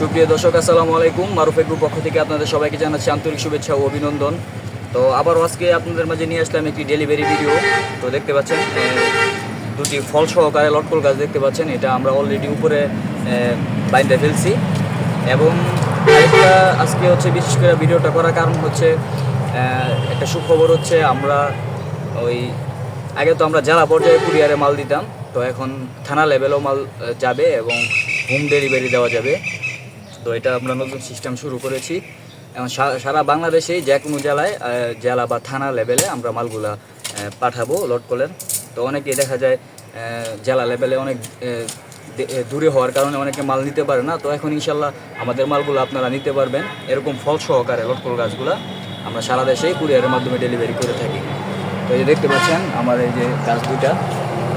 সুপ্রিয় দর্শক, আসসালামু আলাইকুম। মারুফ গ্রুপ পক্ষ থেকে আপনাদের সবাইকে জানাচ্ছি আন্তরিক শুভেচ্ছা ও অভিনন্দন। তো আবার আজকে আপনাদের মাঝে নিয়ে আসলাম একটি ডেলিভারি ভিডিও তো দেখতে পাচ্ছেন দুটি ফল সহকারে লটকল গাছ দেখতে পাচ্ছেন। এটা আমরা অলরেডি উপরে বাইন্দে ফেলছি। এবং আজকে হচ্ছে বিশেষ করে ভিডিওটা করার কারণ হচ্ছে একটা সুখবর হচ্ছে আমরা ওই, আগে তো আমরা জেলা পর্যায়ে কুরিয়ারে মাল দিতাম। তো এখন থানা লেভেলেও মাল যাবে এবং হোম ডেলিভারি দেওয়া যাবে। তো এটা আমরা নতুন সিস্টেম শুরু করেছি। এবং সারা বাংলাদেশেই যে কোনো জেলায় জেলা বা থানা লেভেলে আমরা মালগুলা পাঠাবো লটকলের তো অনেকেই দেখা যায় জেলা লেভেলে অনেক দূরে হওয়ার কারণে অনেকে মাল নিতে পারে না। তো এখন ইনশাল্লাহ আমাদের মালগুলো আপনারা নিতে পারবেন। এরকম ফল সহকারে লটকল গাছগুলা আমরা সারা দেশেই কুরিয়ারের মাধ্যমে ডেলিভারি করে থাকি। তো এই দেখতে পাচ্ছেন, আমার এই যে গাছ দুইটা,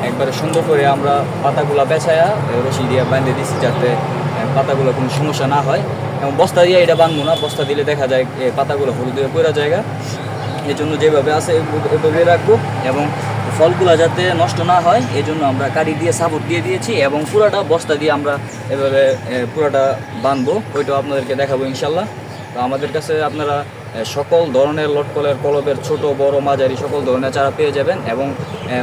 একবারে সুন্দর করে আমরা পাতাগুলা বেছায়া রশি দিয়ে বাঁধে দিচ্ছি যাতে পাতাগুলো কোনো সমস্যা না হয়। এবং বস্তা দিয়ে এটা বাঁধবো না, বস্তা দিলে দেখা যায় পাতাগুলো হলুদ হয়ে পড়া জায়গা এই জন্য যেভাবে আছে এভাবে- রাখব এবং ফলগুলো যাতে নষ্ট না হয় এই জন্য আমরা কারি দিয়ে সাপোর্ট দিয়ে দিয়েছি এবং পুরাটা বস্তা দিয়ে আমরা এভাবে পুরাটা বাঁধবো ওইটাও আপনাদেরকে দেখাবো ইনশাল্লাহ। তো আমাদের কাছে আপনারা সকল ধরনের লটকলের কলবের ছোট, বড়, মাঝারি সকল ধরনের চারা পেয়ে যাবেন এবং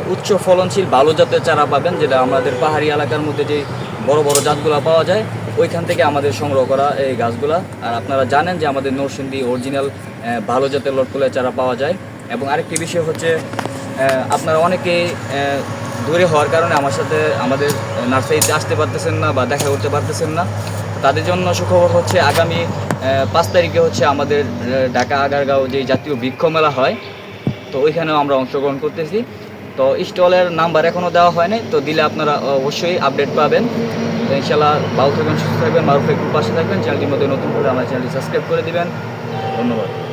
উচ্চ ফলনশীল ভালো জাতের চারা পাবেন, যেটা আমাদের পাহাড়ি এলাকার মধ্যে যে বড় বড় জাতগুলো পাওয়া যায়। ওইখান থেকে আমাদের সংগ্রহ করা এই গাছগুলা। আর আপনারা জানেন যে আমাদের নরসিংদী অরিজিনাল ভালো জাতের লটকলের চারা পাওয়া যায়। এবং আরেকটি বিষয় হচ্ছে আপনারা অনেকেই দূরে হওয়ার কারণে আমার সাথে আমাদের নার্সারিতে আসতে পারতেছেন না বা দেখা করতে পারতেছেন না। তাদের জন্য সুখবর হচ্ছে, আগামী পাঁচ তারিখে হচ্ছে আমাদের ঢাকা আগারগাঁও যে জাতীয় বৃক্ষ মেলা হয়, তো ওইখানেও আমরা অংশগ্রহণ করতেছি। তো স্টলের নাম্বার এখনও দেওয়া হয়নি, তো দিলে আপনারা অবশ্যই আপডেট পাবেন। তো ইনশাল্লাহ ভালো থাকবেন, সুস্থ থাকবেন মারুফ একটু পাশে থাকবেন চ্যানেলটির মধ্যে নতুন করে আমার চ্যানেলটি সাবস্ক্রাইব করে দেবেন। ধন্যবাদ।